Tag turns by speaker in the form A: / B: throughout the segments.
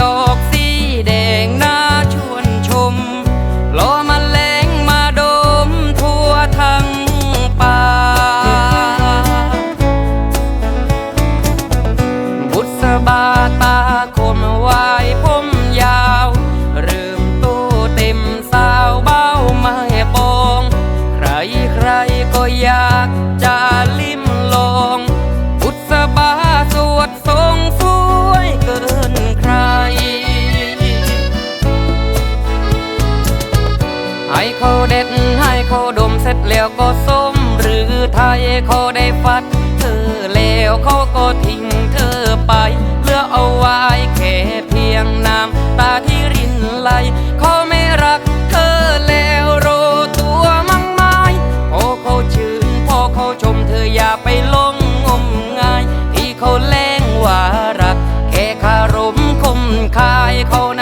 A: ดอกสีแดงน่าชวนชมรอมาแลงมาดมทั่วทั้งป่า บุษบาตาคมวายผมยาว เริ่ตู้เต็มสาวเบ้าไม่ปอง ใครใครก็อยากจะเดมเสร็จแล้วก็ส้มหรือไทยเขาได้ฟัด เธอแล้วเขาก็ทิ้งเธอไปเลือเอาไว้แค่เพียงน้ำตาที่รินไหลเขาไม่รักเธอแล้วรู้ตัวมั้งไหมพอเขาชื่นพอเขาชมเธออย่าไปลงงมงายที่เขาแล้งว่ารัก แค่คารมคมคายเขานั้น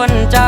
A: วนใจ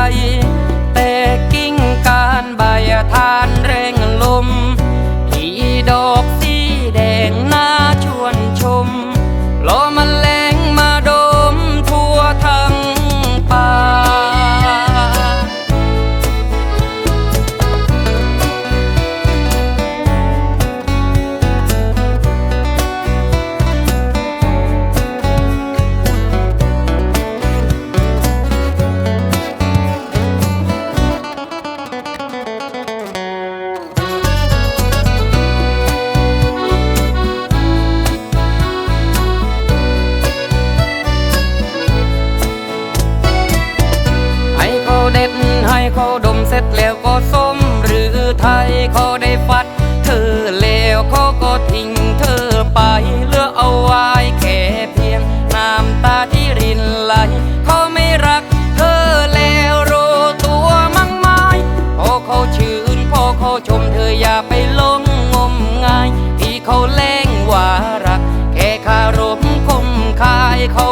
A: เขาดมเสร็จแล้วก็ส้มหรือไทยเขาได้ฟัด เธอแล้วเขาก็ทิ้งเธอไปเลือเอาไว้แค่เพียงน้ำตาที่รินไหลเขาไม่รักเธอแล้วรู้ตัวมั่งไหมพอเขาชื่นพอเขาชมเธออย่าไปลงงมงายที่เขาแล้งว่ารัก แค่คารมคมคายเขา